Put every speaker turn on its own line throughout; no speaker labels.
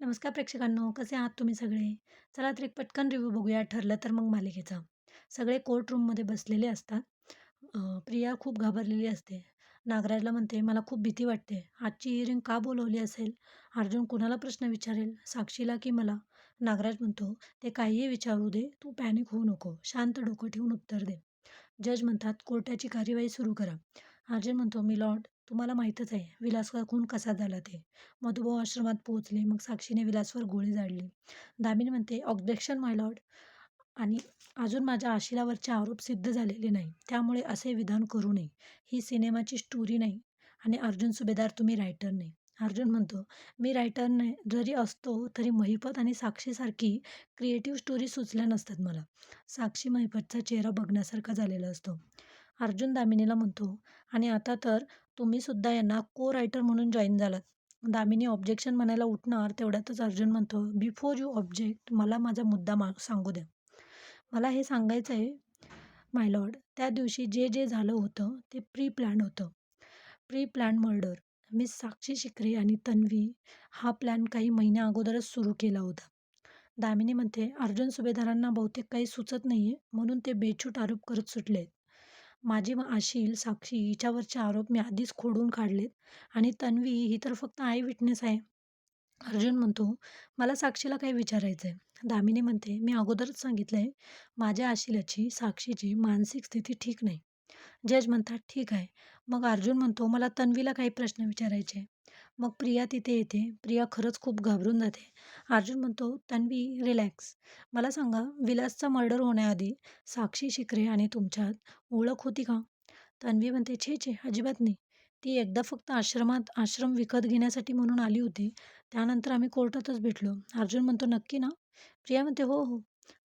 नमस्कार प्रेक्षकांनो कसे आहात तुम्ही सगळे? चला तर एक पटकन रिव्ह्यू बघूया. ठरलं तर मग मालिकेचा. सगळे कोर्ट रूममध्ये बसलेले असतात. प्रिया खूप घाबरलेली असते. नागराजला म्हणते मला खूप भीती वाटते. आजची हिअरिंग का बोलवली असेल? अर्जुन कुणाला प्रश्न विचारेल? साक्षीला की मला? नागराज म्हणतो ते काहीही विचारू दे. तू पॅनिक होऊ नको. शांत डोकं ठेवून उत्तर दे. जज म्हणतात कोर्टाची कार्यवाही सुरू करा. अर्जुन म्हणतो मी लॉर्ड तुम्हाला माहीतच आहे विलासवर खून कसा झाला ते. मधुभाऊ आश्रमात पोहोचले मग साक्षीने विलासवर गोळी झाडली. दामिनी म्हणते ऑब्जेक्शन माय लॉर्ड. आणि अजून माझ्या आशिलावरचे आरोप सिद्ध झालेले नाही. त्यामुळे असे विधान करू नये. ही सिनेमाची स्टोरी नाही आणि अर्जुन सुभेदार तुम्ही रायटर नाही. अर्जुन म्हणतो मी रायटर नाही. जरी असतो तरी महिपत आणि साक्षीसारखी क्रिएटिव्ह स्टोरी सुचल्या नसतात मला. साक्षी महिपतचा चेहरा बघण्यासारखा झालेला असतो. अर्जुन दामिनीला म्हणतो आणि आता तर तुम्ही सुद्धा यांना को रायटर म्हणून जॉईन झालात. दामिनी ऑब्जेक्शन म्हणायला उठणार तेवढ्यातच अर्जुन म्हणतो बिफोर यू ऑब्जेक्ट मला माझा मुद्दा मा सांगू द्या. मला हे सांगायचं आहे माय लॉर्ड त्या दिवशी जे जे झालं होतं ते प्री प्लॅन होतं. Pre plan murder miss Sakshi Shikre आणि तन्वी हा प्लॅन काही महिन्या अगोदरच सुरू केला होता. दामिनी म्हणते अर्जुन सुभेदारांना बहुतेक काही सुचत नाही आहे म्हणून ते बेछूट आरोप करत सुटले माझी व आशील साक्षी हिच्यावरचे आरोप मी आधीच खोडून काढलेत आणि तन्वी ही तर फक्त आय विटनेस आहे. अर्जुन म्हणतो मला साक्षीला काही विचारायचं आहे दामिनी म्हणते मी अगोदरच सांगितलं आहे माझ्या आशिलाची साक्षीची मानसिक स्थिती ठीक नाही. जज म्हणतात ठीक आहे. मग अर्जुन म्हणतो मला तन्वीला काही प्रश्न विचारायचे. मग प्रिया तिथे येते. प्रिया खरंच खूप घाबरून जाते. अर्जुन म्हणतो तन्वी रिलॅक्स मला सांगा विलासचा मर्डर होण्याआधी साक्षी शिकरे आणि तुमच्यात ओळख होती का? तन्वी म्हणते छे छे अजिबात नाही. ती एकदा फक्त आश्रमात आश्रम विकत घेण्यासाठी म्हणून आली होती. त्यानंतर आम्ही कोर्टातच भेटलो. अर्जुन म्हणतो नक्की ना? प्रिया म्हणते हो हो.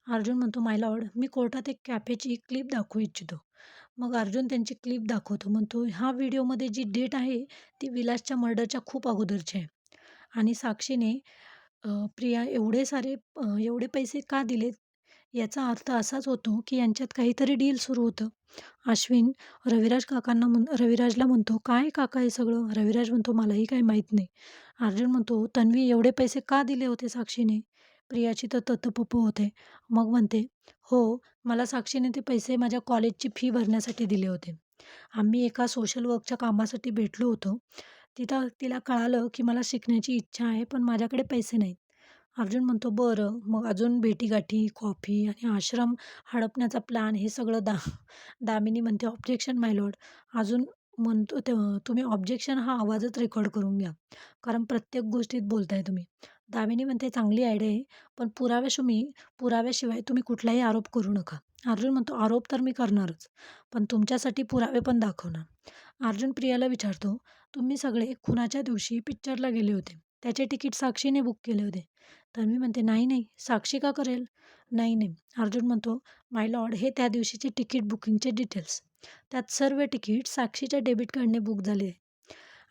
अर्जुन म्हणतो माय लॉर्ड मी कोर्टात एक कॅफेची क्लिप दाखवू इच्छितो. मग अर्जुन त्यांची क्लिप दाखवतो. म्हणतो ह्या व्हिडिओमध्ये जी डेट आहे ती विलासच्या मर्डरच्या खूप अगोदरची आहे. आणि साक्षीने प्रिया एवढे सारे एवढे पैसे का दिलेत? याचा अर्थ असाच होतो की यांच्यात काहीतरी डील सुरू होतं. अश्विन रविराज काकांना म्हण रविराजला म्हणतो काय काका हे सगळं? रविराज म्हणतो मलाही काही माहीत नाही. अर्जुन म्हणतो तन्वी एवढे पैसे का दिले होते? साक्षीने प्रियाची तर ततपपू होते. मग म्हणते हो मला साक्षीने ते पैसे माझ्या कॉलेजची फी भरण्यासाठी दिले होते. आम्ही एका सोशल वर्कच्या कामासाठी भेटलो होतो. तिथं तिला कळालं की मला शिकण्याची इच्छा आहे पण माझ्याकडे पैसे नाहीत. अर्जुन म्हणतो बरं मग अजून भेटीगाठी कॉफी आणि आश्रम हडपण्याचा प्लॅन हे सगळं दा दामिनी म्हणते ऑब्जेक्शन माय लॉर्ड. अजून म्हणतो ते तुम्ही ऑब्जेक्शन हा आवाजच रेकॉर्ड करून घ्या. कारण प्रत्येक गोष्टीत बोलताय तुम्ही. दामिनी म्हणते चांगली आयडिया आहे पण पुराव्याशिवाय पुराव्याशिवाय तुम्ही कुठलाही आरोप करू नका. अर्जुन म्हणतो आरोप तर मी करणारच पण तुमच्यासाठी पुरावे पण दाखवणार. अर्जुन प्रियाला विचारतो तुम्ही सगळे खुनाच्या दिवशी पिक्चरला गेले होते त्याचे तिकीट साक्षीने बुक केले होते. तन्वी म्हणते नाही नाही साक्षी का करेल? नाही नाही. अर्जुन म्हणतो माय लॉर्ड हे त्या दिवशीचे तिकीट बुकिंगचे डिटेल्स. त्यात सर्व तिकीट साक्षीच्या डेबिट कार्डने बुक झाले. आहे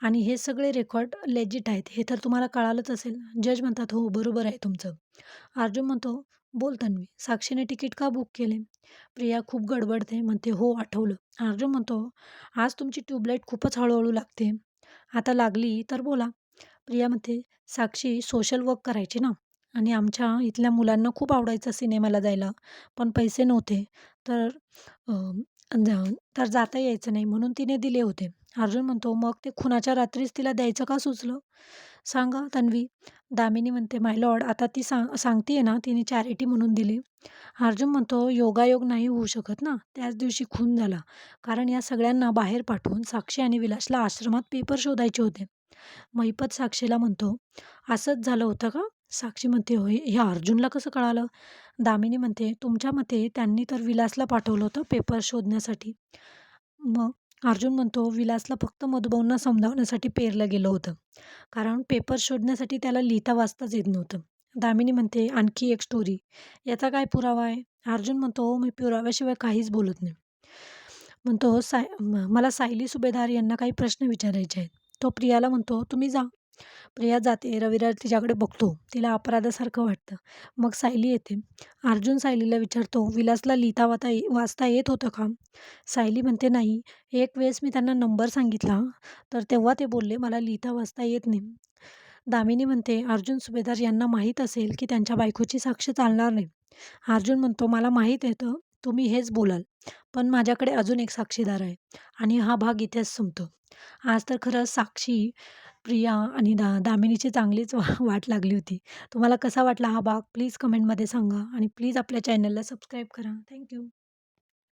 आणि हे सगळे रेकॉर्ड लेजिट आहेत हे तर तुम्हाला कळालंच असेल जज म्हणतात हो बरोबर आहे तुमचं. अर्जुन म्हणतो बोल तन्वी साक्षीने तिकीट का बुक केले? प्रिया खूप गडबडते म्हणते हो आठवलं. अर्जुन म्हणतो आज तुमची ट्यूबलाईट खूपच हळूहळू लागते. आता लागली तर बोला. प्रिया म्हणते साक्षी सोशल वर्क करायची ना. आणि आमच्या इथल्या मुलांना खूप आवडायचं सिनेमाला जायला. पण पैसे नव्हते. तर तर जाता यायचं नाही म्हणून तिने दिले होते. अर्जुन म्हणतो मग ते खुनाच्या रात्रीच तिला द्यायचं का सुचलं? सांगा तन्वी. दामिनी म्हणते माय लॉर्ड आता ती सांग सांगते ना तिने चॅरिटी म्हणून दिली. अर्जुन म्हणतो योगायोग नाही होऊ शकत ना त्याच दिवशी खून झाला. कारण या सगळ्यांना बाहेर पाठवून साक्षी आणि विलासला आश्रमात पेपर शोधायचे होते. महिपत साक्षीला म्हणतो असंच झालं होतं का? साक्षी म्हणते होय हे अर्जुनला कसं कळालं? दामिनी म्हणते तुमच्या मते त्यांनी तर विलासला पाठवलं होतं पेपर शोधण्यासाठी. मग अर्जुन म्हणतो विलासला फक्त मधुभाऊंना समजावण्यासाठी पेरलं गेलं होतं. कारण पेपर शोधण्यासाठी त्याला लिहिता वाचताच येत नव्हतं. दामिनी म्हणते आणखी एक स्टोरी याचा काय पुरावा आहे? अर्जुन म्हणतो हो, मी पुराव्याशिवाय काहीच बोलत नाही. म्हणतो साय मला सायली सुभेदार यांना काही प्रश्न विचारायचे आहेत. तो प्रियाला म्हणतो तुम्ही जा. प्रिया जाते रविराज तिच्याकडे बघतो तिला अपराधासारखं वाटतं मग सायली येते अर्जुन सायलीला विचारतो विलासला लिहिता वाता वाचता येत होतं का सायली म्हणते नाही एक वेळेस मी त्यांना नंबर सांगितला तर तेव्हा ते बोलले मला लिहिता वाचता येत नाही दामिनी म्हणते, "अर्जुन सुभेदार यांना माहीत असेल की त्यांच्या बायकोची साक्ष चालणार नाही." अर्जुन म्हणतो, "मला माहीत येतं तुम्ही हेच बोलाल. पण माझ्याकडे अजून एक साक्षीदार आहे." आणि हा भाग इथेच संपतो. आज तर खरंच साक्षी, प्रिया आणि दा दामिनीची चांगलीच वा वाट लागली होती. तुम्हाला कसा वाटला हा भाग प्लीज कमेंटमध्ये सांगा आणि प्लीज आपल्या चॅनलला सबस्क्राईब करा. थँक